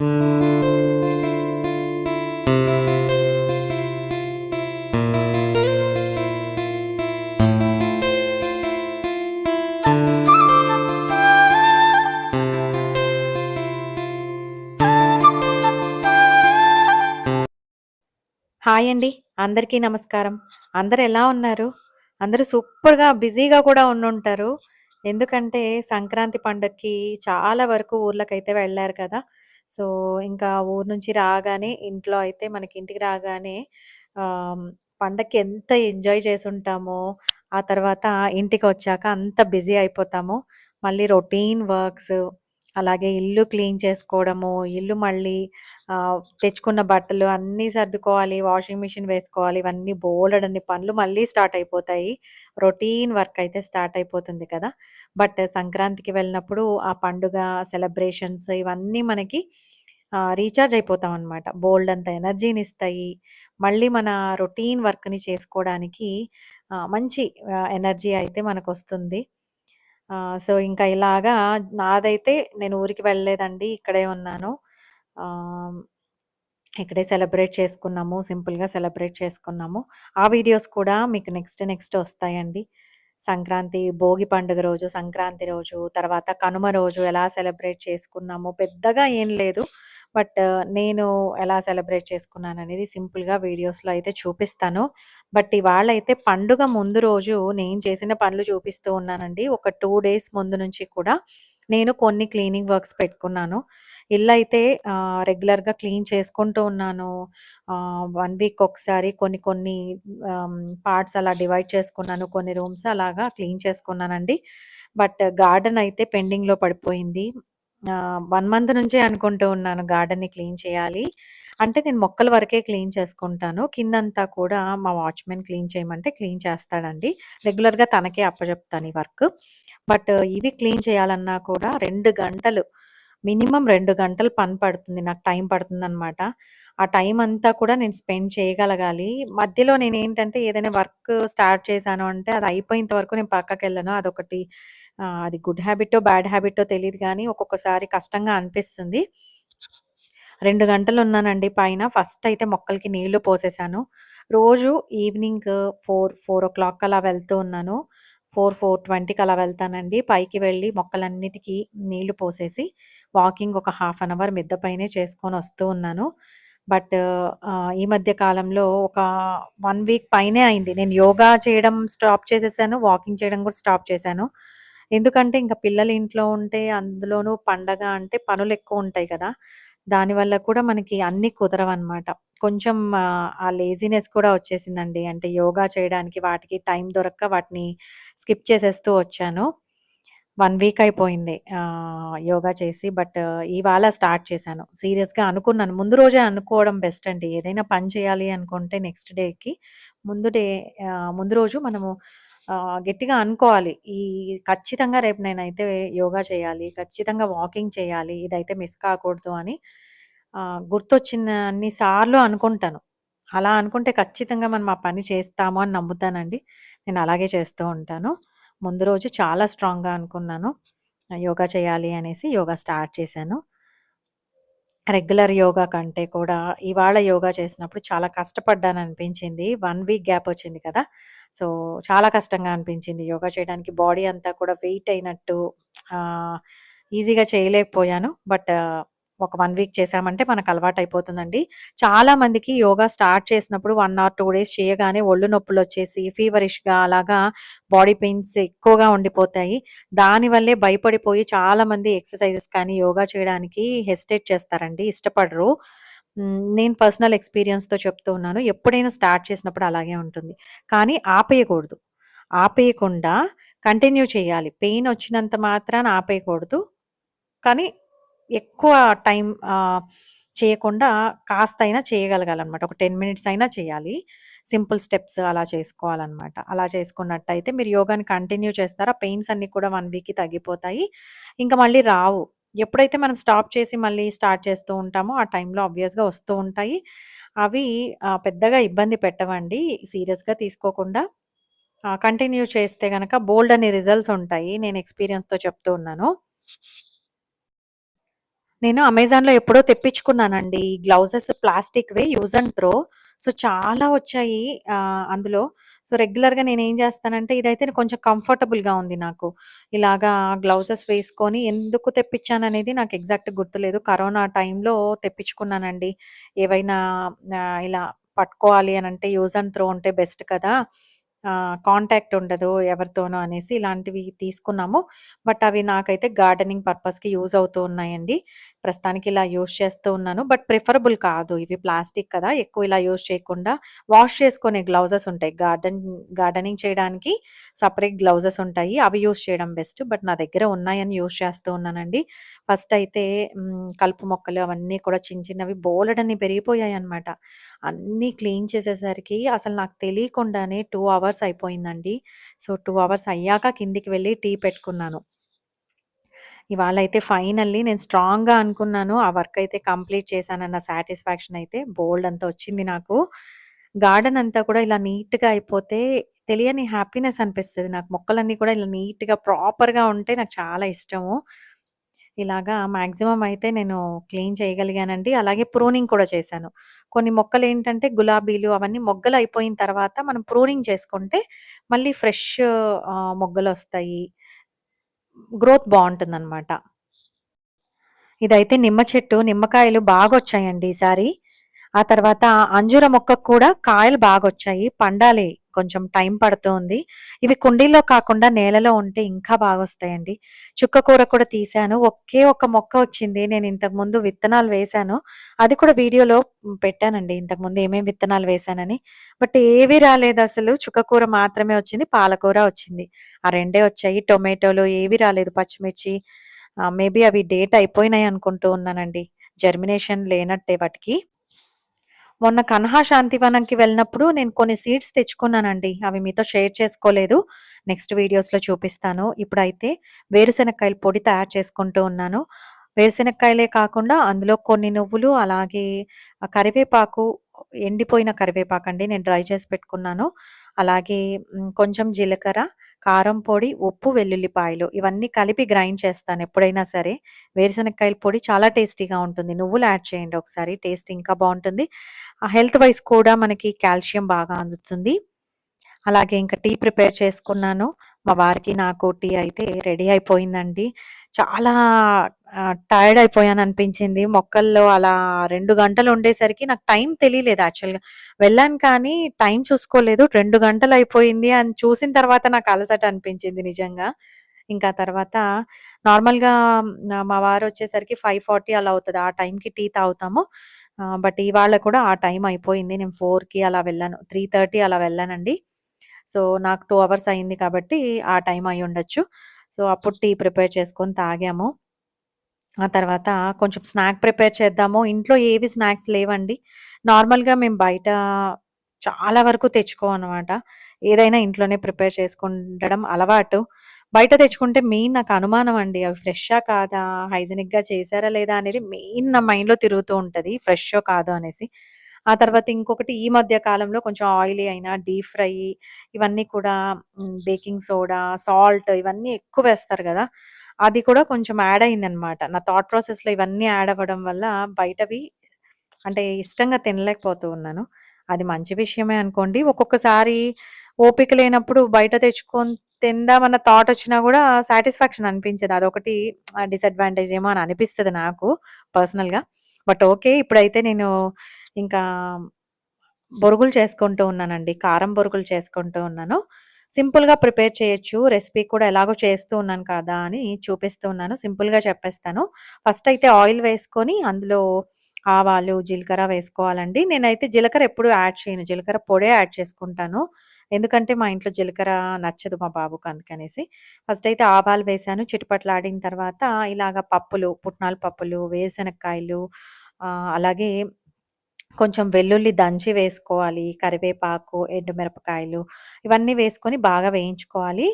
Hi అండి. అందరికీ నమస్కారం. అందరు ఎలా ఉన్నారు? అందరూ సూపర్‌గా బిజీగా కూడా ఉండుంటారు. ఎందుకంటే సంక్రాంతి పండగకి చాలా వరకు ఊర్లకైతే వెళ్ళారు కదా! సో, ఇంకా ఊరు నుంచి రాగానే ఇంట్లో అయితే మనకి ఇంటికి రాగానే పండగకి ఎంత ఎంజాయ్ చేసుంటామో, ఆ తర్వాత ఇంటికి వచ్చాక అంత బిజీ అయిపోతాము. మళ్ళీ రొటీన్ వర్క్స్, అలాగే ఇల్లు క్లీన్ చేసుకోవడము, ఇల్లు మళ్ళీ తెచ్చుకున్న బట్టలు అన్నీ సర్దుకోవాలి, వాషింగ్ మిషన్ వేసుకోవాలి. ఇవన్నీ బోలెడన్ని పనులు మళ్ళీ స్టార్ట్ అయిపోతాయి. రొటీన్ వర్క్ అయితే స్టార్ట్ అయిపోతుంది కదా! బట్ సంక్రాంతికి వెళ్ళినప్పుడు ఆ పండుగ సెలబ్రేషన్స్ ఇవన్నీ మనకి రీఛార్జ్ అయిపోతాం అనమాట బోల్డ్ అంత ఎనర్జీని ఇస్తాయి మళ్ళీ మన రొటీన్ వర్క్‌ని చేసుకోవడానికి మంచి ఎనర్జీ అయితే మనకు వస్తుంది సో, ఇంకా ఇలాగా నాదైతే నేను ఊరికి వెళ్ళలేదండి. ఇక్కడే ఉన్నాను. ఇక్కడే సెలబ్రేట్ చేసుకున్నాము. సింపుల్‌గా సెలబ్రేట్ చేసుకున్నాము. ఆ వీడియోస్ కూడా మీకు నెక్స్ట్ నెక్స్ట్ వస్తాయండి సంక్రాంతి, భోగి పండుగ రోజు, సంక్రాంతి రోజు, తర్వాత కనుమ రోజు ఎలా సెలబ్రేట్ చేసుకున్నామో పెద్దగా ఏం లేదు. బట్ నేను ఎలా సెలబ్రేట్ చేసుకున్నాను అనేది సింపుల్‌గా వీడియోస్‌లో అయితే చూపిస్తాను. బట్ ఇవాళైతే పండుగ ముందు రోజు నేను చేసిన పనులు చూపిస్తూ ఉన్నానండి. ఒక టూ డేస్ ముందు నుంచి కూడా నేను కొన్ని క్లీనింగ్ వర్క్స్ పెట్టుకున్నాను. ఇల్లు అయితే రెగ్యులర్‌గా క్లీన్ చేసుకుంటూ ఉన్నాను. వన్ వీక్ ఒకసారి కొన్ని కొన్ని పార్ట్స్ అలా డివైడ్ చేసుకున్నాను. కొన్ని రూమ్స్ అలాగా క్లీన్ చేసుకున్నానండి. బట్ గార్డెన్ అయితే పెండింగ్‌లో పడిపోయింది. వన్ మంత్ నుంచే అనుకుంటూ ఉన్నాను గార్డెన్‌ని క్లీన్ చేయాలి. అంటే నేను మొక్కల వరకే క్లీన్ చేసుకుంటాను. కిందంతా కూడా మా వాచ్‌మెన్ క్లీన్ చేయమంటే క్లీన్ చేస్తాడండి. రెగ్యులర్‌గా తనకే అప్పచెప్తాను ఈ వర్క్. బట్ ఇవి క్లీన్ చేయాలన్నా కూడా రెండు గంటలు మినిమం రెండు గంటలు పని పడుతుంది. నాకు టైం పడుతుంది అనమాట ఆ టైం అంతా కూడా నేను స్పెండ్ చేయగలగాలి. మధ్యలో నేను ఏంటంటే ఏదైనా వర్క్ స్టార్ట్ చేశాను అంటే అది అయిపోయేంత వరకు నేను పక్కకెళ్ళను. అదొకటి అది గుడ్ హ్యాబిటో, బ్యాడ్ హ్యాబిటో తెలియదు కానీ ఒక్కొక్కసారి కష్టంగా అనిపిస్తుంది. రెండు గంటలు ఉన్నానండి పైన. ఫస్ట్ అయితే మొక్కలకి నీళ్ళు పోసేసాను. రోజు ఈవినింగ్ 4, 4:00 అలా వెళ్తూ ఉన్నాను. 4, 4:20కి అలా వెళ్తానండి. పైకి వెళ్ళి మొక్కలన్నిటికి నీళ్ళు పోసేసి వాకింగ్ ఒక హాఫ్ అన్ అవర్ మిద్ద పైనే చేసుకొనొస్తూ ఉన్నాను. బట్ ఈ మధ్య కాలంలో ఒక వన్ వీక్ పైనే అయింది. నేను యోగా చేయడం స్టాప్ చేసేసాను. వాకింగ్ చేయడం కూడా స్టాప్ చేశాను. ఎందుకంటే ఇంకా పిల్లలు ఇంట్లో ఉంటే అందులోనూ పండగ అంటే పనులు ఎక్కువ ఉంటాయి కదా! దానివల్ల కూడా మనకి అన్నీ కుదరవనమాట. కొంచెం ఆ లేజీనెస్ కూడా వచ్చేసిందండి. అంటే యోగా చేయడానికి వాటికి టైం దొరక్క వాటిని స్కిప్ చేసేస్తూ వచ్చాను. వన్ వీక్ అయిపోయింది యోగా చేసి. బట్ ఇవాళ స్టార్ట్ చేశాను. సీరియస్‌గా అనుకున్నాను. ముందు రోజే అనుకోవడం బెస్ట్ అండి. ఏదైనా పని చేయాలి అనుకుంటే నెక్స్ట్ డేకి ముందు డే ముందు రోజు మనము గట్టిగా అనుకోవాలి. ఈ ఖచ్చితంగా రేపు నేనైతే యోగా చేయాలి. ఖచ్చితంగా వాకింగ్ చేయాలి. ఇదైతే మిస్ కాకూడదు అని గుర్తొచ్చిన అన్ని సార్లు అనుకుంటాను. అలా అనుకుంటే ఖచ్చితంగా మనం ఆ పని చేస్తాము అని నమ్ముతానండి. నేను అలాగే చేస్తూ ఉంటాను. ముందు రోజు చాలా స్ట్రాంగ్‌గా అనుకున్నాను. యోగా చేయాలి అనేసి యోగా స్టార్ట్ చేశాను. రెగ్యులర్ యోగా కంటే కూడా ఇవాళ యోగా చేసినప్పుడు చాలా కష్టపడ్డాననిపించింది. వన్ వీక్ గ్యాప్ వచ్చింది కదా! సో, చాలా కష్టంగా అనిపించింది యోగా చేయడానికి. బాడీ అంతా కూడా వెయిట్ అయినట్టు ఈజీగా చేయలేకపోయాను. బట్ ఒక వన్ వీక్ చేసామంటే మనకు అలవాటయిపోతుందండి. చాలా మందికి యోగా స్టార్ట్ చేసినప్పుడు వన్ ఆర్ టూ డేస్ చేయగానే ఒళ్ళు నొప్పులు వచ్చేసి ఫీవరిష్‌గా అలాగా బాడీ పెయిన్స్ ఎక్కువగా ఉండిపోతాయి. దానివల్లే భయపడిపోయి చాలా మంది ఎక్సర్‌సైజెస్ కానీ, యోగా చేయడానికి హెసిటేట్ చేస్తారండి. ఇష్టపడరు. నేను పర్సనల్ ఎక్స్‌పీరియన్స్‌తో చెప్తూ ఉన్నాను. ఎప్పుడైనా స్టార్ట్ చేసినప్పుడు అలాగే ఉంటుంది. కానీ ఆపేయకూడదు. ఆపేయకుండా కంటిన్యూ చేయాలి. పెయిన్ వచ్చినంత మాత్రాన ఆపేయకూడదు. కానీ ఎక్కువ టైం చేయకుండా కాస్త అయినా చేయగలగాలనమాట. ఒక 10 మినిట్స్ అయినా చేయాలి. సింపుల్ స్టెప్స్ అలా చేసుకోవాలనమాట. అలా చేసుకున్నట్టయితే మీరు యోగాని కంటిన్యూ చేస్తారా పెయిన్స్ అన్నీ కూడా వన్ వీక్‌కి తగ్గిపోతాయి. ఇంకా మళ్ళీ రావు. ఎప్పుడైతే మనం స్టాప్ చేసి మళ్ళీ స్టార్ట్ చేస్తూ ఉంటామో ఆ టైంలో ఆబ్వియస్‌గా వస్తూ ఉంటాయి. అవి పెద్దగా ఇబ్బంది పెట్టవండి. సీరియస్‌గా తీసుకోకుండా కంటిన్యూ చేస్తే కనుక బోల్డ్ అనే రిజల్ట్స్ ఉంటాయి. నేను ఎక్స్‌పీరియన్స్‌తో చెప్తూ ఉన్నాను. నేను అమెజాన్‌లో ఎప్పుడో తెప్పించుకున్నానండి. ఈ గ్లౌజెస్ ప్లాస్టిక్‌వే యూజ్ అండ్ త్రో. సో, చాలా వచ్చాయి అందులో. సో, రెగ్యులర్‌గా నేను ఏం చేస్తానంటే ఇదైతే కొంచెం కంఫర్టబుల్‌గా ఉంది నాకు. ఇలాగా గ్లౌజెస్ వేసుకొని ఎందుకు తెప్పించాననేది నాకు ఎగ్జాక్ట్ గుర్తులేదు. కరోనా టైంలో తెప్పించుకున్నానండి. ఏవైనా ఇలా పట్టుకోవాలి అని అంటే యూజ్ అండ్ త్రో ఉంటే బెస్ట్ కదా! కాంటాక్ట్ ఉండదు ఎవరితోనో అనేసి ఇలాంటివి తీసుకున్నాము. బట్ అవి నాకైతే గార్డెనింగ్ పర్పస్‌కి యూజ్ అవుతూ ఉన్నాయండి. ప్రస్తుతానికి ఇలా యూజ్ చేస్తూ ఉన్నాను. బట్ ప్రిఫరబుల్ కాదు. ఇవి ప్లాస్టిక్ కదా! ఎక్కువ ఇలా యూజ్ చేయకుండా వాష్ చేసుకునే గ్లౌజెస్ ఉంటాయి. గార్డెన్ గార్డెనింగ్ చేయడానికి సెపరేట్ గ్లౌజెస్ ఉంటాయి. అవి యూజ్ చేయడం బెస్ట్. బట్ నా దగ్గర ఉన్నాయని యూజ్ చేస్తూ ఉన్నానండి. ఫస్ట్ అయితే కలుపు మొక్కలు అవన్నీ కూడా చిన్న చిన్నవి బోలెడన్ని పెరిగిపోయాయన్నమాట. అన్నీ క్లీన్ చేసేసరికి అసలు నాకు తెలియకుండానే టూ అవర్స్ అవర్స్ అయిపోయిందండి. సో, టూ అవర్స్ అయ్యాక కిందికి వెళ్ళి టీ పెట్టుకున్నాను. ఇవాళ అయితే ఫైనల్లీ నేను స్ట్రాంగ్‌గా అనుకున్నాను. ఆ వర్క్ అయితే కంప్లీట్ చేశానన్న సాటిస్ఫాక్షన్ అయితే బోల్డ్ అంతా వచ్చింది నాకు. గార్డెన్ అంతా కూడా ఇలా నీట్‌గా అయిపోతే తెలియని హ్యాపీనెస్ అనిపిస్తుంది నాకు. మొక్కలన్నీ కూడా ఇలా నీట్‌గా ప్రాపర్‌గా ఉంటే నాకు చాలా ఇష్టము. ఇలాగా మాక్సిమం అయితే నేను క్లీన్ చేయగలిగానండి. అలాగే ప్రూనింగ్ కూడా చేశాను. కొన్ని మొక్కలు ఏంటంటే గులాబీలు అవన్నీ మొగ్గలు అయిపోయిన తర్వాత మనం ప్రూనింగ్ చేసుకుంటే మళ్ళీ ఫ్రెష్ మొగ్గలు వస్తాయి గ్రోత్ బావుంటుందనమాట. ఇదైతే నిమ్మ చెట్టు. నిమ్మకాయలు బాగా వచ్చాయండి ఈసారి. ఆ తర్వాత అంజూర మొక్కకు కూడా కాయలు బాగా వచ్చాయి పండాలి. కొంచెం టైం పడుతోంది. ఇవి కుండీల్లో కాకుండా నేలలో ఉంటే ఇంకా బాగా వస్తాయండి చుక్క చుక్కకూర కూడా తీశాను. ఒకే ఒక మొక్క వచ్చింది. నేను ఇంతకుముందు విత్తనాలు వేశాను. అది కూడా వీడియోలో పెట్టానండి పెట్టానండి. ఇంతకుముందు ఏమేమి విత్తనాలు వేశానని. బట్ ఏవి రాలేదు అసలు చుక్క చుక్కకూర మాత్రమే వచ్చింది. పాలకూర వచ్చింది. ఆ రెండే వచ్చాయి. టొమాటోలు ఏవి రాలేదు. పచ్చిమిర్చి మేబీ అవి డేట్ అయిపోయినాయి అనుకుంటూ ఉన్నానండి. జర్మినేషన్ లేనట్టే వాటికి. మొన్న కన్హా శాంతివనంకి వెళ్ళినప్పుడు నేను కొన్ని సీడ్స్ తెచ్చుకున్నానండి. అవి మీతో షేర్ చేసుకోలేదు. నెక్స్ట్ వీడియోస్‌లో చూపిస్తాను. ఇప్పుడైతే వేరుశెనక్కాయలు పొడి తయారు చేసుకుంటూ ఉన్నాను. వేరుశెనక్కాయలే కాకుండా అందులో కొన్ని నువ్వులు, అలాగే కరివేపాకు ఎండిపోయిన కరివేపాకండి. నేను డ్రై చేసి పెట్టుకున్నాను. అలాగే కొంచెం జీలకర్ర, కారం పొడి, ఉప్పు, వెల్లుల్లిపాయలు ఇవన్నీ కలిపి గ్రైండ్ చేస్తాను ఎప్పుడైనా సరే. వేరుశనగకాయల పొడి చాలా టేస్టీగా ఉంటుంది. నువ్వులు యాడ్ చేయండి ఒకసారి. టేస్ట్ ఇంకా బాగుంటుంది హెల్త్ వైస్ కూడా మనకి కాల్షియం బాగా అందుతుంది. అలాగే ఇంకా టీ ప్రిపేర్ చేసుకున్నాను. మా వారికి, నాకు టీ అయితే రెడీ అయిపోయిందండి. చాలా టైర్డ్ అయిపోయాను అనిపించింది మొక్కల్లో అలా రెండు గంటలు ఉండేసరికి నాకు టైం తెలియలేదు యాక్చువల్‌గా. వెళ్ళాను కానీ టైం చూసుకోలేదు. రెండు గంటలు అయిపోయింది అని చూసిన తర్వాత నాకు అలసట అనిపించింది నిజంగా. ఇంకా తర్వాత నార్మల్‌గా మా వారు వచ్చేసరికి ఫైవ్ ఫార్టీ అలా అవుతుంది ఆ టైంకి టీ తాగుతాము. బట్ ఇవాళ కూడా ఆ టైం అయిపోయింది. నేను ఫోర్కి అలా వెళ్ళాను. 3:30 అలా వెళ్ళానండి. సో, నాకు టూ అవర్స్ అయింది కాబట్టి ఆ టైం అయి ఉండొచ్చు సో, అప్పుడు టీ ప్రిపేర్ చేసుకొని తాగాము. ఆ తర్వాత కొంచెం స్నాక్ ప్రిపేర్ చేద్దాము. ఇంట్లో ఏవి స్నాక్స్ లేవండి. నార్మల్‌గా మేము బయట చాలా వరకు తెచ్చుకోమనమాట. ఏదైనా ఇంట్లోనే ప్రిపేర్ చేసుకుండడం అలవాటు. బయట తెచ్చుకుంటే మెయిన్ నాకు అనుమానం అండి. అవి ఫ్రెష్షా కాదా? హైజినిక్‌గా చేశారా లేదా? అనేది మెయిన్ నా మైండ్‌లో తిరుగుతూ ఉంటుంది ఫ్రెష్ కాదో అనేసి. ఆ తర్వాత ఇంకొకటి ఈ మధ్య కాలంలో కొంచెం ఆయిలీ అయినా, డీప్ ఫ్రై ఇవన్నీ కూడా బేకింగ్ సోడా, సాల్ట్ ఇవన్నీ ఎక్కువ వేస్తారు కదా అది కూడా కొంచెం యాడ్ అయిందనమాట. నా థాట్ ప్రాసెస్‌లో ఇవన్నీ యాడ్ అవ్వడం వల్ల బయటవి అంటే ఇష్టంగా తినలేకపోతూ ఉన్నాను. అది మంచి విషయమే అనుకోండి. ఒక్కొక్కసారి ఓపిక లేనప్పుడు బయట తెచ్చుకొని తిందామన్న థాట్ వచ్చినా కూడా సాటిస్ఫాక్షన్ అనిపించదు. అదొకటి డిసడ్వాంటేజ్ ఏమో అని అనిపిస్తుంది నాకు పర్సనల్‌గా. But okay. ఇప్పుడైతే నేను ఇంకా బొరుగులు చేసుకుంటూ ఉన్నానండి. కారం బొరుగులు చేసుకుంటూ ఉన్నాను. సింపుల్‌గా ప్రిపేర్ చేయొచ్చు. రెసిపీ కూడా ఎలాగో చేస్తూ ఉన్నాను కదా! అని చూపిస్తూ ఉన్నాను. సింపుల్‌గా చెప్పేస్తాను. ఫస్ట్ అయితే ఆయిల్ వేసుకొని అందులో ఆవాలు, జీలకర్ర వేసుకోవాలండి. నేనైతే జీలకర్ర ఎప్పుడు యాడ్ చేయను. జీలకర్ర పొడే యాడ్ చేసుకుంటాను. ఎందుకంటే మా ఇంట్లో జీలకర్ర నచ్చదు మా బాబుకి అందుకనేసి. ఫస్ట్ అయితే ఆవాలు వేశాను. ఆడిన తర్వాత ఇలాగ పప్పులు, పుట్నాల పప్పులు, వేరుశెనక్కాయలు అలాగే కొంచెం వెల్లుల్లి దంచి వేసుకోవాలి. కరివేపాకు, ఎండుమిరపకాయలు ఇవన్నీ వేసుకొని బాగా వేయించుకోవాలి.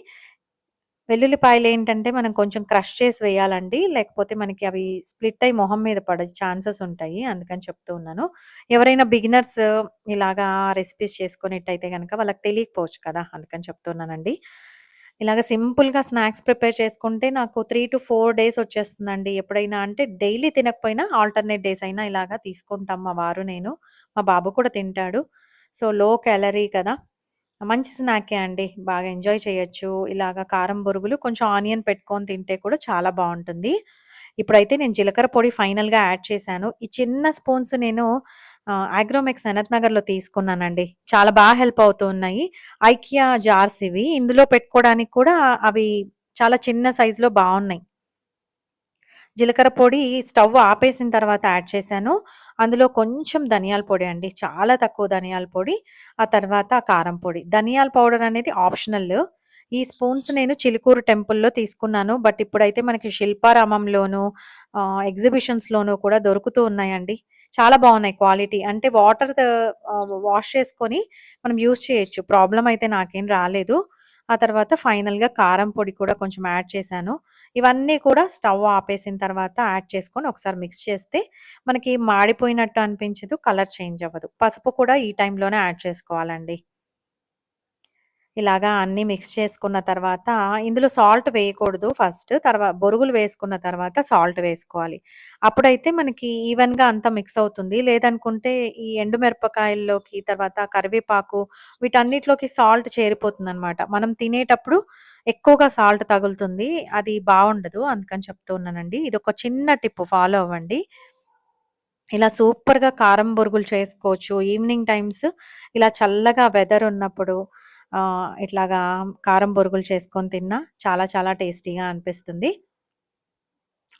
వెల్లుల్లిపాయలు ఏంటంటే మనం కొంచెం క్రష్ చేసి వేయాలండి. లేకపోతే మనకి అవి స్ప్లిట్ అయ్యి మొహం మీద పడే ఛాన్సెస్ ఉంటాయి. అందుకని చెప్తూ ఉన్నాను. ఎవరైనా బిగినర్స్ ఇలాగా రెసిపీస్ చేసుకునేట్టయితే కనుక వాళ్ళకి తెలియకపోవచ్చు కదా! అందుకని చెప్తున్నానండి. ఇలాగ సింపుల్‌గా స్నాక్స్ ప్రిపేర్ చేసుకుంటే నాకు 3-4 డేస్ వచ్చేస్తుందండి. ఎప్పుడైనా అంటే డైలీ తినకపోయినా ఆల్టర్‌నేట్ డేస్ అయినా ఇలాగ తీసుకుంటాం మా వారు నేను. మా బాబు కూడా తింటాడు. సో, లో క్యాలరీ కదా! మంచి స్నాకే అండి. బాగా ఎంజాయ్ చేయొచ్చు. ఇలాగ కారం బొరుగులు కొంచెం ఆనియన్ పెట్టుకొని తింటే కూడా చాలా బాగుంటుంది ఇప్పుడైతే నేను జీలకర్ర పొడి ఫైనల్‌గా యాడ్ చేశాను. ఈ చిన్న స్పూన్స్ నేను ఆహ్, అగ్రోమెక్స్ సనత్ నగర్‌లో తీసుకున్నానండి. చాలా బాగా హెల్ప్ అవుతూ ఉన్నాయి. ఐకియా జార్స్ ఇవి. ఇందులో పెట్టుకోవడానికి కూడా అవి చాలా చిన్న సైజులో బాగున్నాయి జీలకర్ర పొడి స్టవ్ ఆపేసిన తర్వాత యాడ్ చేశాను. అందులో కొంచెం ధనియాల పొడి అండి. చాలా తక్కువ ధనియాల పొడి. ఆ తర్వాత కారం పొడి. ధనియాల పౌడర్ అనేది ఆప్షనల్. ఈ స్పూన్స్ నేను చిలుకూరు టెంపుల్‌లో తీసుకున్నాను. బట్ ఇప్పుడైతే మనకి శిల్పారామంలోను ఆహ్, ఎగ్జిబిషన్స్‌లోనూ కూడా దొరుకుతూ ఉన్నాయండి. చాలా బాగున్నాయి క్వాలిటీ. అంటే వాటర్ వాష్ చేసుకొని మనం యూజ్ చేయొచ్చు. ప్రాబ్లం అయితే నాకేం రాలేదు. ఆ తర్వాత ఫైనల్‌గా కారం పొడి కూడా కొంచెం యాడ్ చేశాను. ఇవన్నీ కూడా స్టవ్ ఆపేసిన తర్వాత యాడ్ చేసుకొని ఒకసారి మిక్స్ చేస్తే మనకి మాడిపోయినట్టు అనిపించదు. కలర్ చేంజ్ అవ్వదు. పసుపు కూడా ఈ టైంలోనే యాడ్ చేసుకోవాలండి. ఇలాగా అన్నీ మిక్స్ చేసుకున్న తర్వాత ఇందులో సాల్ట్ వేయకూడదు ఫస్ట్. తర్వాత బొరుగులు వేసుకున్న తర్వాత సాల్ట్ వేసుకోవాలి. అప్పుడైతే మనకి ఈవెన్‌గా అంతా మిక్స్ అవుతుంది. లేదనుకుంటే ఈ ఎండు మిరపకాయల్లోకి తర్వాత కరివేపాకు వీటన్నిటిలోకి సాల్ట్ చేరిపోతుంది అనమాట మనం తినేటప్పుడు ఎక్కువగా సాల్ట్ తగులుతుంది. అది బాగుండదు అందుకని చెప్తూ ఉన్నానండి. ఇది ఒక చిన్న టిప్ ఫాలో అవ్వండి. ఇలా సూపర్‌గా కారం బొరుగులు చేసుకోవచ్చు. ఈవినింగ్ టైమ్స్ ఇలా చల్లగా వెదర్ ఉన్నప్పుడు ఇట్లాగా కారం బొరుగులు చేసుకొని తిన్నా చాలా చాలా టేస్టీగా అనిపిస్తుంది.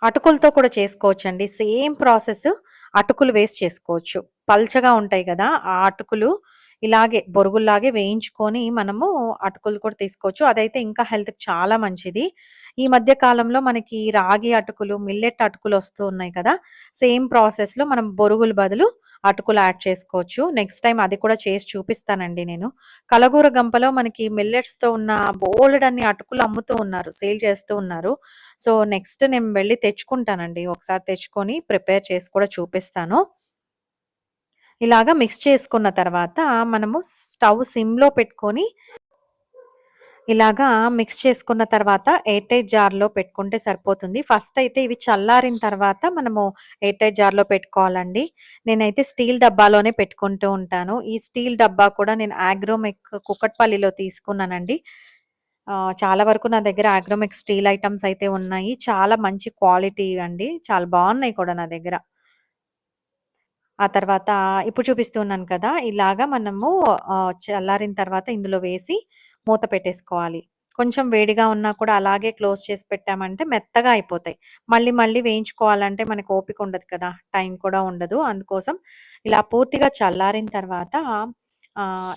అటుకులతో కూడా చేసుకోవచ్చండి. సేమ్ ప్రాసెస్ అటుకులు వేస్ట్ చేసుకోవచ్చు. పల్చగా ఉంటాయి కదా ఆ అటుకులు ఇలాగే బొరుగుల్లాగే వేయించుకొని మనము అటుకులు కూడా తీసుకోవచ్చు. అదైతే ఇంకా హెల్త్‌కి చాలా మంచిది. ఈ మధ్య కాలంలో మనకి రాగి అటుకులు, మిల్లెట్ అటుకులు వస్తూ ఉన్నాయి కదా! సేమ్ ప్రాసెస్‌లో మనం బొరుగులు బదులు అటుకులు యాడ్ చేసుకోవచ్చు. నెక్స్ట్ టైం అది కూడా చేసి చూపిస్తానండి నేను. కలగూర గంపలో మనకి మిల్లెట్స్‌తో ఉన్న బోల్డ్ అన్ని అటుకులు అమ్ముతూ ఉన్నారు. సేల్ చేస్తూ ఉన్నారు. సో, నెక్స్ట్ నేను వెళ్ళి తెచ్చుకుంటానండి. ఒకసారి తెచ్చుకొని ప్రిపేర్ చేసి కూడా చూపిస్తాను. ఇలాగా మిక్స్ చేసుకున్న తర్వాత మనము స్టవ్ సిమ్‌లో పెట్టుకొని ఇలాగా మిక్స్ చేసుకున్న తర్వాత ఎయిర్ టైట్ జార్‌లో పెట్టుకుంటే సరిపోతుంది. ఫస్ట్ అయితే ఇవి చల్లారిన తర్వాత మనము ఎయిర్ టైట్ జార్‌లో పెట్టుకోవాలండి. నేనైతే స్టీల్ డబ్బాలోనే పెట్టుకుంటూ ఉంటాను. ఈ స్టీల్ డబ్బా కూడా నేను ఆగ్రోమెక్ కుకట్పల్లిలో తీసుకున్నానండి. చాలా వరకు నా దగ్గర ఆగ్రోమెక్ స్టీల్ ఐటమ్స్ అయితే ఉన్నాయి. చాలా మంచి క్వాలిటీ అండి. చాలా బాగున్నాయి కూడా నా దగ్గర. ఆ తర్వాత ఇప్పుడు చూపిస్తున్నాను కదా! ఇలాగా మనము చల్లారిన తర్వాత ఇందులో వేసి మూత పెట్టేసుకోవాలి. కొంచెం వేడిగా ఉన్నా కూడా అలాగే క్లోజ్ చేసి పెట్టామంటే మెత్తగా అయిపోతాయి. మళ్ళీ మళ్ళీ వేయించుకోవాలంటే మనకు ఓపిక ఉండదు కదా! టైం కూడా ఉండదు. అందుకోసం ఇలా పూర్తిగా చల్లారిన తర్వాత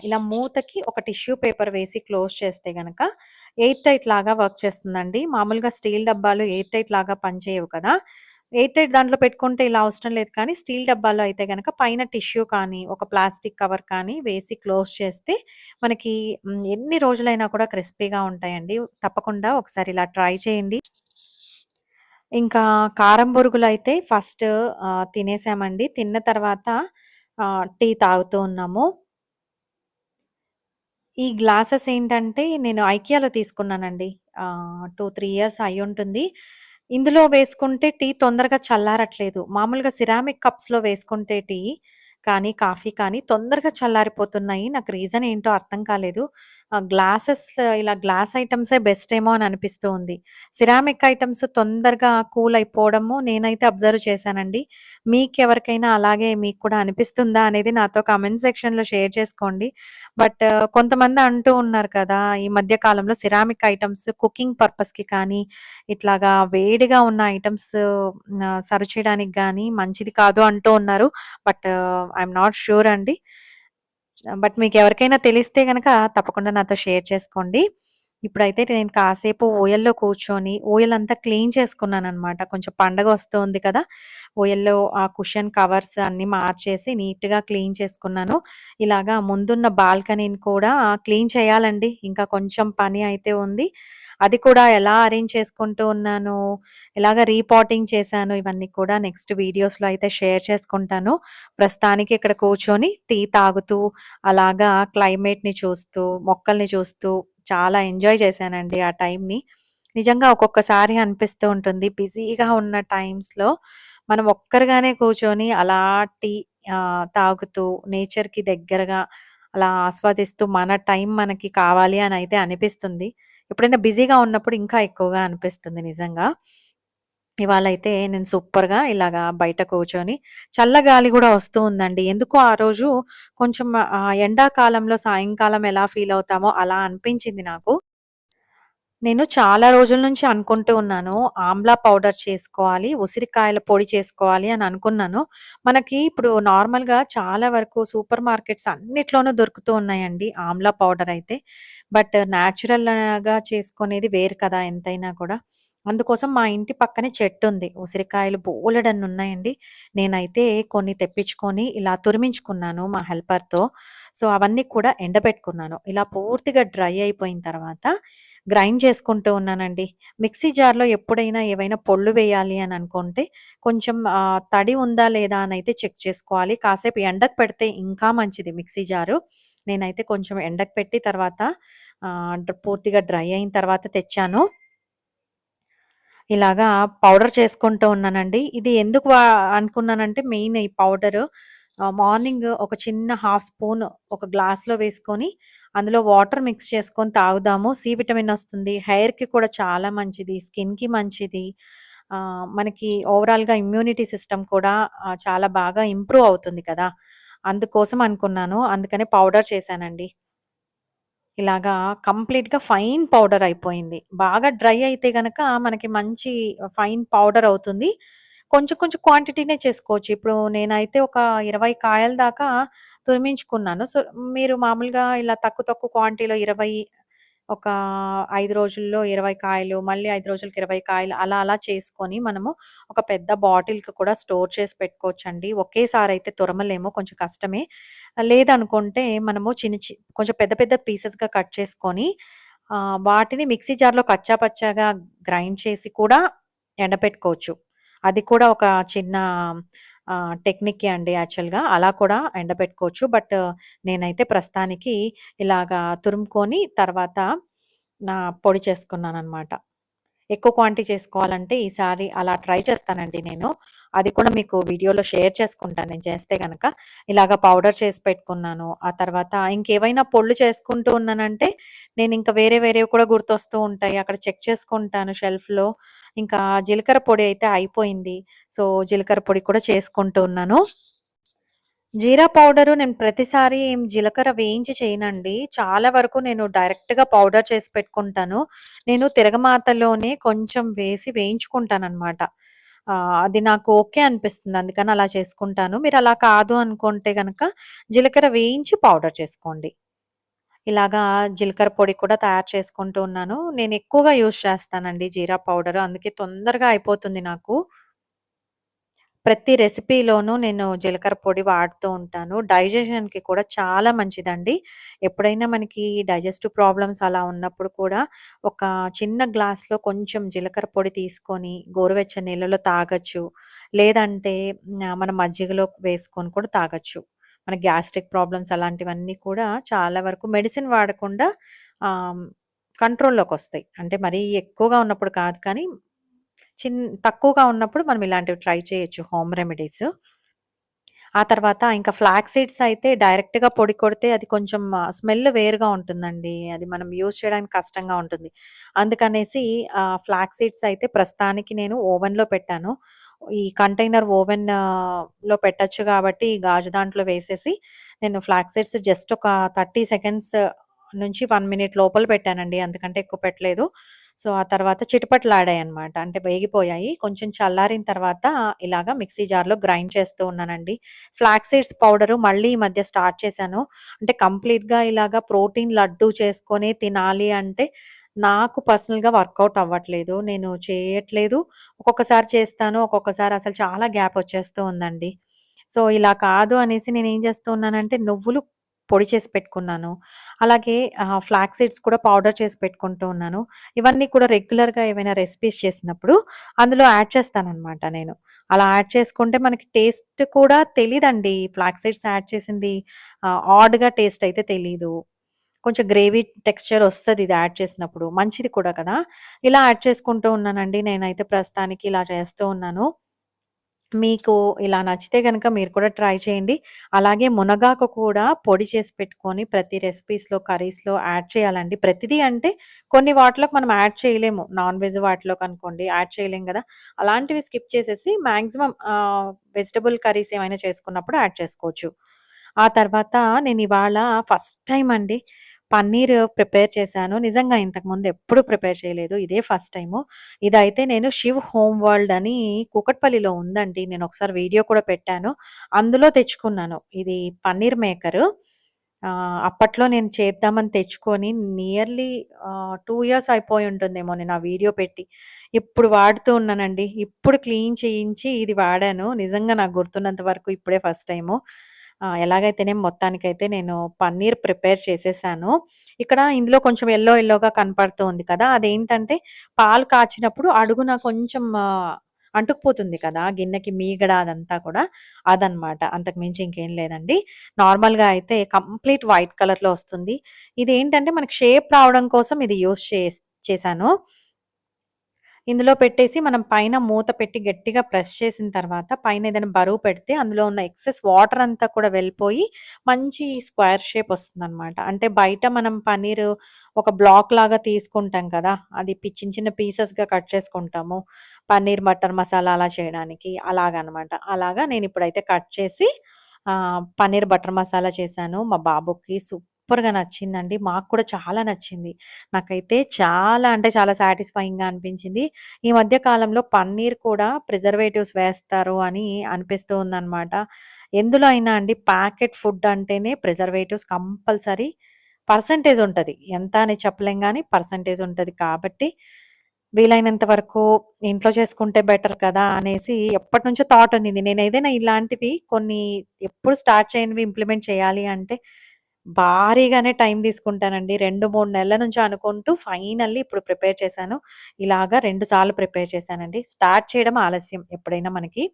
ఇలా మూతకి ఒక టిష్యూ పేపర్ వేసి క్లోజ్ చేస్తే గనక ఎయిర్ టైట్ లాగా వర్క్ చేస్తుందండి. మామూలుగా స్టీల్ డబ్బాలు ఎయిర్ టైట్ లాగా పనిచేయవు కదా! ఎయిర్ టైట్ దాంట్లో పెట్టుకుంటే ఇలా అవసరం లేదు కానీ స్టీల్ డబ్బాలో అయితే కనుక పైన టిష్యూ కానీ, ఒక ప్లాస్టిక్ కవర్ కానీ వేసి క్లోజ్ చేస్తే మనకి ఎన్ని రోజులైనా కూడా క్రిస్పీగా ఉంటాయండి. తప్పకుండా ఒకసారి ఇలా ట్రై చేయండి. ఇంకా కారం బొరుగులు అయితే ఫస్ట్ తినేసామండి. తిన్న తర్వాత టీ తాగుతూ ఉన్నాము. ఈ గ్లాసెస్ ఏంటంటే నేను ఐకియాలో తీసుకున్నానండి. ఆహ్, 2, 3 ఇయర్స్ ఉంటుంది ఇందులో వేసుకుంటే టీ తొందరగా చల్లారట్లేదు. మామూలుగా సిరామిక్ కప్స్‌లో వేసుకుంటే టీ కానీ, కాఫీ కానీ తొందరగా చల్లారిపోతున్నాయి. నాకు రీజన్ ఏంటో అర్థం కాలేదు. గ్లాసెస్ ఇలా గ్లాస్ ఐటమ్సే బెస్ట్ ఏమో అని అనిపిస్తూ ఉంది. సిరామిక్ ఐటమ్స్ తొందరగా కూల్ అయిపోవడము నేనైతే అబ్జర్వ్ చేశానండి. మీకెవరికైనా అలాగే మీకు కూడా అనిపిస్తుందా అనేది నాతో కామెంట్ సెక్షన్‌లో షేర్ చేసుకోండి. బట్ కొంతమంది అంటూ ఉన్నారు కదా! ఈ మధ్య కాలంలో సిరామిక్ ఐటమ్స్ కుకింగ్ పర్పస్‌కి కానీ, ఇట్లాగా వేడిగా ఉన్న ఐటమ్స్ ఆహ్, సర్వ్ చేయడానికి కానీ మంచిది కాదు అంటూ ఉన్నారు. బట్ ఐఎమ్ నాట్ ష్యూర్ అండి. బట్ మీకు ఎవరికైనా తెలిస్తే కనుక తప్పకుండా నాతో షేర్ చేసుకోండి. ఇప్పుడైతే నేను కాసేపు ఓయల్లో కూర్చొని ఊయలంతా క్లీన్ చేసుకున్నాననమాట. కొంచెం పండగ వస్తుంది కదా! ఓయల్లో ఆ కుషన్ కవర్స్ అన్ని మార్చేసి నీట్‌గా క్లీన్ చేసుకున్నాను. ఇలాగా ముందున్న బాల్కనీని కూడా క్లీన్ చేయాలండి. ఇంకా కొంచెం పని అయితే ఉంది. అది కూడా ఎలా అరేంజ్ చేసుకుంటూ ఉన్నాను, ఎలాగ రీపాటింగ్ చేశాను ఇవన్నీ కూడా నెక్స్ట్ వీడియోస్‌లో అయితే షేర్ చేసుకుంటాను. ప్రస్తుతానికి ఇక్కడ కూర్చొని టీ తాగుతూ, అలాగా క్లైమేట్‌ని చూస్తూ, మొక్కల్ని చూస్తూ చాలా ఎంజాయ్ చేశానండి ఆ టైంని. నిజంగా ఒక్కొక్కసారి అనిపిస్తూ ఉంటుంది. బిజీగా ఉన్న టైమ్స్‌లో మనం ఒక్కరిగానే కూర్చొని అలా టీ తాగుతూ నేచర్‌కి దగ్గరగా అలా ఆస్వాదిస్తూ మన టైం మనకి కావాలి అని అయితే అనిపిస్తుంది. ఎప్పుడైనా బిజీగా ఉన్నప్పుడు ఇంకా ఎక్కువగా అనిపిస్తుంది నిజంగా. ఇవాళైతే నేను సూపర్‌గా ఇలాగా బయట కూర్చొని చల్లగాలి కూడా వస్తూ ఉందండి. ఎందుకో ఆ రోజు కొంచెం ఎండాకాలంలో సాయంకాలం ఎలా ఫీల్ అవుతామో అలా అనిపించింది నాకు. నేను చాలా రోజుల నుంచి అనుకుంటూ ఉన్నాను. ఆమ్లా పౌడర్ చేసుకోవాలి, ఉసిరికాయల పొడి చేసుకోవాలి అని అనుకున్నాను. మనకి ఇప్పుడు నార్మల్‌గా చాలా వరకు సూపర్ మార్కెట్స్ అన్నిట్లోనూ దొరుకుతూ ఉన్నాయండి ఆమ్లా పౌడర్ అయితే. బట్ న్యాచురల్‌గా చేసుకునేది వేరు కదా! ఎంతైనా కూడా. అందుకోసం మా ఇంటి పక్కనే చెట్టు ఉంది ఉసిరికాయలు బోలెడన్ని ఉన్నాయండి. నేనైతే కొన్ని తెప్పించుకొని ఇలా తురిమించుకున్నాను మా హెల్పర్‌తో. సో, అవన్నీ కూడా ఎండబెట్టుకున్నాను. ఇలా పూర్తిగా డ్రై అయిపోయిన తర్వాత గ్రైండ్ చేసుకుంటూ ఉన్నానండి. మిక్సీ జార్‌లో ఎప్పుడైనా ఏవైనా పొళ్ళు వేయాలి అని అనుకుంటే కొంచెం తడి ఉందా లేదా అని అయితే చెక్ చేసుకోవాలి. కాసేపు ఎండకు పెడితే ఇంకా మంచిది మిక్సీ జారు. నేనైతే కొంచెం ఎండకు పెట్టి తర్వాత పూర్తిగా డ్రై అయిన తర్వాత తెచ్చాను. ఇలాగా పౌడర్ చేసుకుంటూ ఉన్నానండి. ఇది ఎందుకు అనుకున్నానంటే మెయిన్ ఈ పౌడరు మార్నింగ్ ఒక చిన్న హాఫ్ స్పూన్ ఒక గ్లాస్‌లో వేసుకొని, అందులో వాటర్ మిక్స్ చేసుకొని తాగుదాము. సి విటమిన్ వస్తుంది. హెయిర్‌కి కూడా చాలా మంచిది. స్కిన్‌కి మంచిది. మనకి ఓవరాల్‌గా ఇమ్యూనిటీ సిస్టమ్ కూడా చాలా బాగా ఇంప్రూవ్ అవుతుంది కదా! అందుకోసం అనుకున్నాను. అందుకనే పౌడర్ చేశానండి. ఇలాగా కంప్లీట్‌గా ఫైన్ పౌడర్ అయిపోయింది. బాగా డ్రై అయితే గనక మనకి మంచి ఫైన్ పౌడర్ అవుతుంది. కొంచెం కొంచెం క్వాంటిటీనే చేసుకోవచ్చు. ఇప్పుడు నేనైతే ఒక 20 కాయల దాకా తురిమించుకున్నాను. సో, మీరు మామూలుగా ఇలా తక్కువ తక్కువ క్వాంటిటీలో 20 ఒక ఐదు రోజుల్లో 20 కాయలు, మళ్ళీ ఐదు రోజులకి 20 కాయలు అలా అలా చేసుకొని మనము ఒక పెద్ద బాటిల్‌కి కూడా స్టోర్ చేసి పెట్టుకోవచ్చండి. ఒకేసారయితే తురమలేము కొంచెం కష్టమే. లేదనుకుంటే మనము చిన్న చి కొంచెం పెద్ద పెద్ద పీసెస్‌గా కట్ చేసుకొని వాటిని మిక్సీ జార్‌లో కచ్చా పచ్చాగా గ్రైండ్ చేసి కూడా ఎండపెట్టుకోవచ్చు. అది కూడా ఒక చిన్న టెక్నిక్ అండి యాక్చువల్‌గా. అలా కూడా ఎండబెట్టుకోవచ్చు. బట్ నేనైతే ప్రస్తుతానికి ఇలాగా తురుముకొని తర్వాత నా పొడి చేసుకున్నాను అనమాట ఎక్కువ క్వాంటిటీ చేసుకోవాలంటే ఈసారి అలా ట్రై చేస్తానండి నేను. అది కూడా మీకు వీడియోలో షేర్ చేసుకుంటాను నేను చేస్తే కనుక ఇలాగ పౌడర్ చేసి పెట్టుకున్నాను. ఆ తర్వాత ఇంకేవైనా పొళ్ళు చేసుకుంటూ ఉన్నానంటే ఇంకా వేరే వేరేవి కూడా గుర్తొస్తూ ఉంటాయి. అక్కడ చెక్ చేసుకుంటాను షెల్ఫ్‌లో. ఇంకా జీలకర్ర పొడి అయితే అయిపోయింది. సో, జీలకర్ర పొడి కూడా చేసుకుంటూ ఉన్నాను. జీరా పౌడరు నేను ప్రతిసారి ఏం జీలకర్ర వేయించి చేయనండి. చాలా వరకు నేను డైరెక్ట్‌గా పౌడర్ చేసి పెట్టుకుంటాను. నేను తిరగమాతలోనే కొంచెం వేసి వేయించుకుంటాను అనమాట అది నాకు ఓకే అనిపిస్తుంది. అందుకని అలా చేసుకుంటాను. మీరు అలా కాదు అనుకుంటే కనుక జీలకర్ర వేయించి పౌడర్ చేసుకోండి. ఇలాగా జీలకర్ర పొడి కూడా తయారు చేసుకుంటూ ఉన్నాను. నేను ఎక్కువగా యూజ్ చేస్తానండి జీరా పౌడరు. అందుకే తొందరగా అయిపోతుంది నాకు. ప్రతి రెసిపీలోనూ నేను జీలకర్ర పొడి వాడుతూ ఉంటాను. డైజెషన్‌కి కూడా చాలా మంచిదండి. ఎప్పుడైనా మనకి డైజెస్టివ్ ప్రాబ్లమ్స్ అలా ఉన్నప్పుడు కూడా ఒక చిన్న గ్లాస్‌లో కొంచెం జీలకర్ర పొడి తీసుకొని గోరువెచ్చ నీళ్ళలో తాగొచ్చు. లేదంటే మన మనం మజ్జిగలో వేసుకొని కూడా తాగొచ్చు. మన గ్యాస్ట్రిక్ ప్రాబ్లమ్స్ అలాంటివన్నీ కూడా చాలా వరకు మెడిసిన్ వాడకుండా కంట్రోల్లోకి వస్తాయి అంటే మరీ ఎక్కువగా ఉన్నప్పుడు కాదు కానీ చిన్ తక్కువగా ఉన్నప్పుడు మనం ఇలాంటివి ట్రై చేయొచ్చు హోమ్ రెమెడీస్. ఆ తర్వాత ఇంకా ఫ్లాక్స్ సీడ్స్ అయితే డైరెక్ట్‌గా పొడి కొడితే అది కొంచెం స్మెల్ వేరుగా ఉంటుందండి. అది మనం యూజ్ చేయడానికి కష్టంగా ఉంటుంది. అందుకనేసి ఆహ్, ఫ్లాక్స్ సీడ్స్ అయితే ప్రస్తుతానికి నేను ఓవెన్‌లో పెట్టాను. ఈ కంటైనర్ ఓవెన్‌లో పెట్టొచ్చు కాబట్టి గాజు దాంట్లో వేసేసి నేను ఫ్లాక్స్ సీడ్స్ జస్ట్ ఒక 30 సెకండ్స్ నుంచి వన్ మినిట్ లోపల పెట్టానండి. అందుకంటే ఎక్కువ పెట్టలేదు. సో, ఆ తర్వాత చిటపటలాడాయన్నమాట. అంటే వేగిపోయాయి. కొంచెం చల్లారిన తర్వాత ఇలాగ మిక్సీ జార్‌లో గ్రైండ్ చేస్తూ ఉన్నానండి. ఫ్లాక్ సీడ్స్ పౌడరు మళ్ళీ ఈ మధ్య స్టార్ట్ చేశాను. అంటే కంప్లీట్‌గా ఇలాగా ప్రోటీన్ లడ్డు చేసుకొని తినాలి అంటే నాకు పర్సనల్‌గా వర్కౌట్ అవ్వట్లేదు. నేను చేయట్లేదు. ఒక్కొక్కసారి చేస్తాను. ఒక్కొక్కసారి అసలు చాలా గ్యాప్ వచ్చేస్తూ ఉందండి. సో, ఇలా కాదు అనేసి నేను ఏం చేస్తూ ఉన్నానంటే నువ్వులు పొడి చేసి పెట్టుకున్నాను. అలాగే ఫ్లాక్ ఫ్లాక్స్ సీడ్స్ కూడా పౌడర్ చేసి పెట్టుకుంటూ ఉన్నాను. ఇవన్నీ కూడా రెగ్యులర్‌గా ఏవైనా రెసిపీస్ చేసినప్పుడు అందులో యాడ్ చేస్తాననమాట నేను. అలా యాడ్ చేసుకుంటే మనకి టేస్ట్ కూడా తెలీదండి. ఫ్లాక్స్ సీడ్స్ యాడ్ చేసింది ఆడ్‌గా టేస్ట్ అయితే తెలీదు. కొంచెం గ్రేవీ టెక్స్చర్ వస్తుంది ఇది యాడ్ చేసినప్పుడు. మంచిది కూడా కదా! ఇలా యాడ్ చేసుకుంటూ ఉన్నానండి. నేనైతే ప్రస్తుతానికి ఇలా చేస్తూ ఉన్నాను. మీకు ఇలా నచ్చితే కనుక మీరు కూడా ట్రై చేయండి. అలాగే మునగాకు కూడా పొడి చేసి పెట్టుకొని ప్రతి రెసిపీస్‌లో, కర్రీస్‌లో యాడ్ చేయాలండి. ప్రతిదీ అంటే కొన్ని వాటిలోకి మనం యాడ్ చేయలేము. నాన్ వెజ్ వాటిలోకనుకోండి యాడ్ చేయలేం కదా అలాంటివి స్కిప్ చేసేసి మాక్సిమం వెజిటబుల్ కర్రీస్ ఏమైనా చేసుకున్నప్పుడు యాడ్ చేసుకోవచ్చు. ఆ తర్వాత నేను ఇవాళ ఫస్ట్ టైం అండి పన్నీర్ ప్రిపేర్ చేశాను. నిజంగా ఇంతకుముందు ఎప్పుడు ప్రిపేర్ చేయలేదు. ఇదే ఫస్ట్ టైము. ఇదైతే నేను శివ్ హోమ్ వరల్డ్ అని కూకట్పల్లిలో ఉందండి. నేను ఒకసారి వీడియో కూడా పెట్టాను. అందులో తెచ్చుకున్నాను. ఇది పన్నీర్ మేకరు. అప్పట్లో నేను చేద్దామని తెచ్చుకొని నియర్లీ టూ ఇయర్స్ అయిపోయి ఉంటుందేమో నేను ఆ వీడియో పెట్టి. ఇప్పుడు వాడుతూ ఉన్నానండి. ఇప్పుడు క్లీన్ చేయించి ఇది వాడాను. నిజంగా నాకు గుర్తున్నంత వరకు ఇప్పుడే ఫస్ట్ టైము. ఎలాగైతేనే ఎలాగైతేనేం మొత్తానికైతే నేను పన్నీర్ ప్రిపేర్ చేసేసాను. ఇక్కడ ఇందులో కొంచెం ఎల్లో ఎల్లోగా కనపడుతూ ఉంది కదా! అదేంటంటే పాలు కాచినప్పుడు అడుగున కొంచెం అంటుకుపోతుంది కదా! గిన్నెకి మీగడ అదంతా కూడా. అదనమాట. అంతకు మించి ఇంకేం లేదండి. నార్మల్‌గా అయితే కంప్లీట్ వైట్ కలర్‌లో వస్తుంది. ఇది ఏంటంటే మనకి షేప్ రావడం కోసం ఇది యూస్ చేస్ చేశాను. ఇందులో పెట్టేసి మనం పైన మూత పెట్టి గట్టిగా ప్రెస్ చేసిన తర్వాత పైన ఏదైనా బరువు పెడితే అందులో ఉన్న ఎక్సెస్ వాటర్ అంతా కూడా వెళ్ళిపోయి మంచి స్క్వేర్ షేప్ వస్తుందనమాట. అంటే బయట మనం పన్నీర్ ఒక బ్లాక్ లాగా తీసుకుంటాం కదా! అది చిన్న చిన్న పీసెస్‌గా కట్ చేసుకుంటాము. పన్నీర్ బటర్ మసాలా అలా చేయడానికి అలాగనమాట. అలాగా నేను ఇప్పుడైతే కట్ చేసి పన్నీర్ బటర్ మసాలా చేశాను. మా బాబుకి సూప్ సూపర్‌గా నచ్చిందండి. మాకు కూడా చాలా నచ్చింది. నాకైతే చాలా అంటే చాలా సాటిస్ఫైయింగ్‌గా అనిపించింది. ఈ మధ్య కాలంలో పన్నీర్ కూడా ప్రిజర్వేటివ్స్ వేస్తారు అని అనిపిస్తూ ఉందనమాట. ఎందులో అయినా అండి ప్యాకెట్ ఫుడ్ అంటేనే ప్రిజర్వేటివ్స్ కంపల్సరీ పర్సెంటేజ్ ఉంటుంది ఎంత అని చెప్పలేం కానీ పర్సంటేజ్ ఉంటుంది కాబట్టి వీలైనంత వరకు ఇంట్లో చేసుకుంటే బెటర్ కదా! అనేసి ఎప్పటినుంచో థాట్ ఉండింది. ఏదైనా ఇలాంటివి కొన్ని ఎప్పుడు స్టార్ట్ చేయనివి ఇంప్లిమెంట్ చేయాలి అంటే భారీగానే టైం తీసుకుంటానండి. 2, 3 నెలల నుంచి అనుకుంటూ ఫైనల్లీ ఇప్పుడు ప్రిపేర్ చేశాను. ఇలాగా రెండు సార్లు ప్రిపేర్ చేశానండి. స్టార్ట్ చేయడం ఆలస్యం ఎప్పుడైనా మనకి.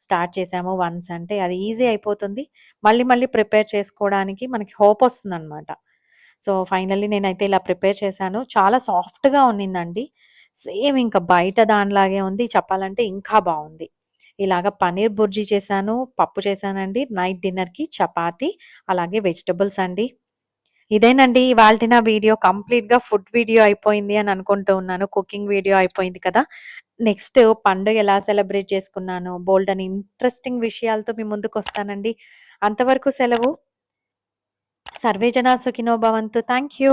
స్టార్ట్ చేసాము వన్స్ అంటే అది ఈజీ అయిపోతుంది. మళ్ళీ మళ్ళీ ప్రిపేర్ చేసుకోవడానికి మనకి హోప్ వస్తుందనమాట. సో, ఫైనల్లీ నేనైతే ఇలా ప్రిపేర్ చేశాను. చాలా సాఫ్ట్‌గా ఉన్నిందండి. సేమ్ ఇంకా బయట దానిలాగే ఉంది. చెప్పాలంటే ఇంకా బాగుంది ఇలాగ పన్నీర్ బుర్జీ చేశాను. పప్పు చేశానండి. నైట్ డిన్నర్‌కి చపాతి అలాగే వెజిటబుల్స్ అండి. ఇదేనండి ఇవాళ నా వీడియో. కంప్లీట్‌గా ఫుడ్ వీడియో అయిపోయింది అని అనుకుంటూ ఉన్నాను. కుకింగ్ వీడియో అయిపోయింది కదా! నెక్స్ట్ పండుగ ఎలా సెలబ్రేట్ చేసుకున్నాను, బోలెడన్ని ఇంట్రెస్టింగ్ విషయాలతో మీ ముందుకొస్తానండి. అంతవరకు సెలవు. సర్వేజన సుఖినోభవంతు థ్యాంక్ భవంతు. యూ.